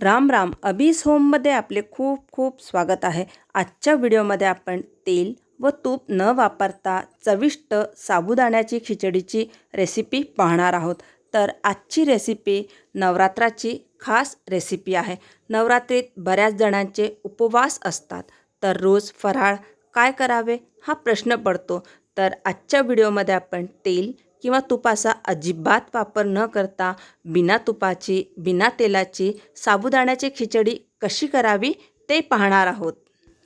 राम राम. अबीस होममध्ये आपले खूप खूप स्वागत आहे. आजच्या व्हिडिओमध्ये आपण तेल व तूप न वापरता चविष्ट साबुदाण्याची खिचडीची रेसिपी पाहणार आहोत. तर आजची रेसिपी नवरात्राची खास रेसिपी आहे. नवरात्रीत बऱ्याच जणांचे उपवास असतात. तर रोज फराळ काय करावे हा प्रश्न पडतो. तर आजच्या व्हिडिओमध्ये आपण तेल किंवा तुपाचा अजिबात वापर न करता बिना तुपाची बिना तेलाची साबुदाण्याची खिचडी कशी करावी ते पाहणार आहोत.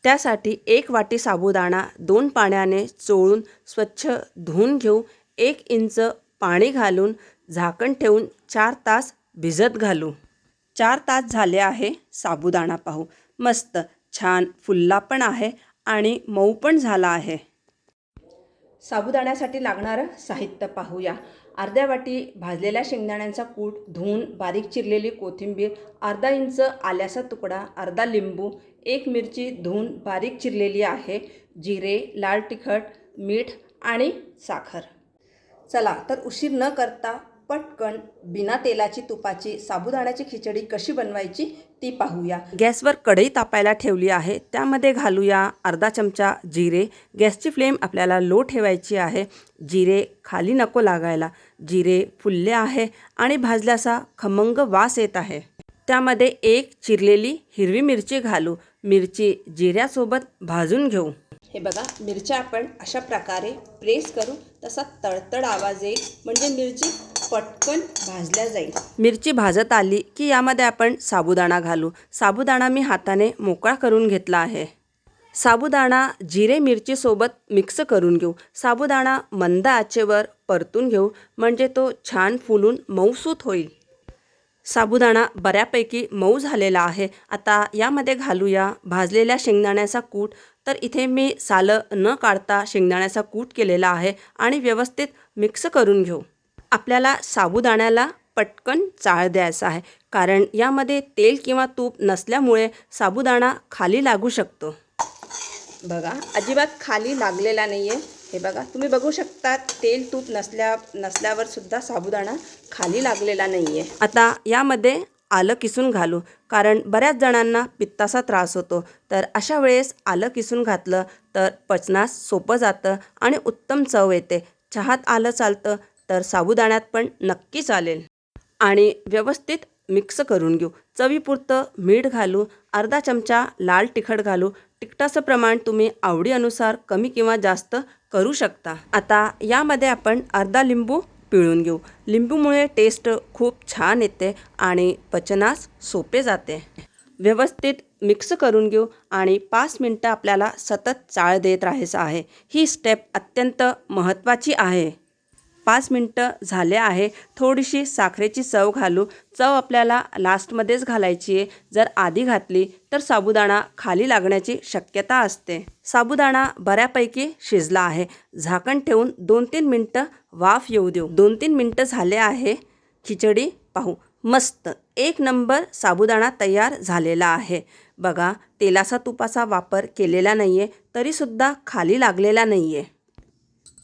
त्यासाठी एक वाटी साबुदाणा दोन पाण्याने चोळून स्वच्छ धुवून घेऊ. एक इंच पाणी घालून झाकण ठेवून चार तास भिजत घालू. चार तास झाले आहे साबुदाणा पाहू. मस्त छान फुल्ला पण आहे आणि मऊ पण झाला आहे. साबुदाण्यासाठी लागणारं साहित्य पाहूया. अर्ध्या वाटी भाजलेल्या शेंगदाण्यांचा कूट धुवून बारीक चिरलेली कोथिंबीर अर्धा इंच आल्याचा तुकडा अर्धा लिंबू एक मिरची धुवून बारीक चिरलेली आहे जिरे लाल तिखट मीठ आणि साखर. चला तर उशीर न करता पटकन बिना तेलाची तुपाची साबुदाण्याची खिचडी कशी बनवायची ती पाहूया. गॅसवर कढई तापायला ठेवली आहे. त्यामध्ये घालूया अर्धा चमचा जिरे. गॅसची फ्लेम आपल्याला लो ठेवायची आहे. जिरे खाली नको लागायला. जिरे फुलले आहे आणि भाजल्याचा खमंग वास येत आहे. त्यामध्ये एक चिरलेली हिरवी मिरची घालू. मिरची जिऱ्यासोबत भाजून घेऊ. हे बघा मिरच्या आपण अशा प्रकारे प्रेस करू. तसा तडतड आवाज येईल. म्हणजे मिरची पटकन भाजल्या जाईल. मिरची भाजत आली की यामध्ये आपण साबुदाणा घालू. साबुदाणा मी हाताने मोकळा करून घेतला आहे. साबुदाणा जिरे मिरचीसोबत मिक्स करून घेऊ. साबुदाणा मंद आचेवर परतून घेऊ म्हणजे तो छान फुलून मऊसूत होईल. साबुदाणा बऱ्यापैकी मऊ झालेला आहे. आता यामध्ये घालूया भाजलेल्या शेंगदाण्याचा कूट. तर इथे मी सालं न काढता शेंगदाण्याचा कूट केलेला आहे आणि व्यवस्थित मिक्स करून घेऊ. आपल्याला साबुदाण्याला पटकन चाळ द्यायचा आहे. कारण यामध्ये तेल किंवा तूप नसल्यामुळे साबुदाणा खाली लागू शकतो. बघा अजिबात खाली लागलेला नाही आहे हे बघा तुम्ही बघू शकता तेल तूप नसल्या नसल्यावर सुद्धा साबुदाणा खाली लागलेला नाही आहे आता यामध्ये आलं किसून घालू. कारण बऱ्याच जणांना पित्ताचा त्रास होतो. तर अशा वेळेस आलं किसून घातलं तर पचनास सोपं जातं आणि उत्तम चव येते. चहात आलं चालतं तर साबुदाण्यात पण नक्की चालेल. आणि व्यवस्थित मिक्स करून घेऊ. चवीपुरतं मीठ घालू अर्धा चमचा लाल तिखट घालू. तिखटाचं प्रमाण तुम्ही आवडीनुसार कमी किंवा जास्त करू शकता. आता यामध्ये आपण अर्धा लिंबू पिळून घेऊ. लिंबूमुळे टेस्ट खूप छान येते आणि पचनास सोपे जाते. व्यवस्थित मिक्स करून घेऊ आणि पाच मिनटं आपल्याला सतत चाळ देत राहायचं आहे. ही स्टेप अत्यंत महत्त्वाची आहे. पाच मिनटं झाले आहे. थोडीशी साखरेची चव घालू. चव आपल्याला लास्टमध्येच घालायची आहे. जर आधी घातली तर साबुदाणा खाली लागण्याची शक्यता असते. साबुदाणा बऱ्यापैकी शिजला आहे. झाकण ठेवून दोन तीन मिनटं वाफ येऊ देऊ. दोन तीन मिनटं झाले आहे. खिचडी पाहू. मस्त. एक नंबर साबुदाणा तयार झालेला आहे. बघा तेलाचा तुपाचा वापर केलेला नाही आहे तरीसुद्धा खाली लागलेला नाही आहे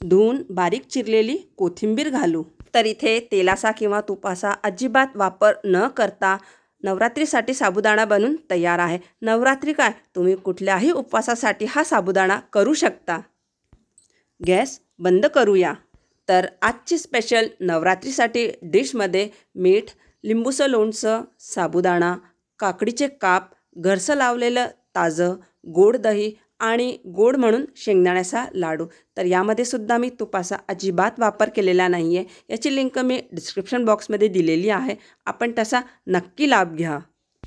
धुवून बारीक चिरलेली कोथिंबीर घालू. तर इथे तेलाचा किंवा तुपाचा अजिबात वापर न करता नवरात्रीसाठी साबुदाणा बनून तयार आहे. नवरात्री काय? तुम्ही कुठल्याही उपवासासाठी हा साबुदाणा करू शकता. गॅस बंद करूया. तर आजची स्पेशल नवरात्रीसाठी डिशमध्ये मीठ लिंबूचं लोणचं साबुदाणा काकडीचे काप घरचं लावलेलं ताजं गोड दही आणि गोड म्हणून शेंगदाण्याचा लाडू. तर यामध्ये सुद्धा मी तुपाचा अजिबात वापर केलेला नाही आहे याची लिंक मी डिस्क्रिप्शन बॉक्समध्ये दिलेली आहे. आपण तसा नक्की लाभ घ्या.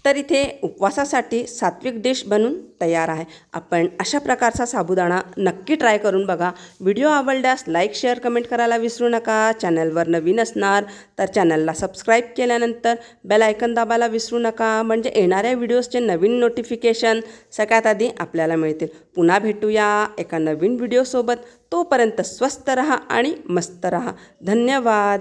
तर इथे उपवासासाठी सात्विक डिश बनून तयार आहे. आपण अशा प्रकारचा साबुदाणा नक्की ट्राय करून बघा. व्हिडिओ आवडल्यास लाईक शेअर कमेंट करायला विसरू नका. चॅनलवर नवीन असणार तर चॅनलला सबस्क्राईब केल्यानंतर बेल आयकन दाबायला विसरू नका. म्हणजे येणाऱ्या व्हिडिओजचे नवीन नोटिफिकेशन सगळ्यात आधी आपल्याला मिळतील. पुन्हा भेटूया एका नवीन व्हिडिओसोबत. तोपर्यंत स्वस्त रहा आणि मस्त रहा. धन्यवाद.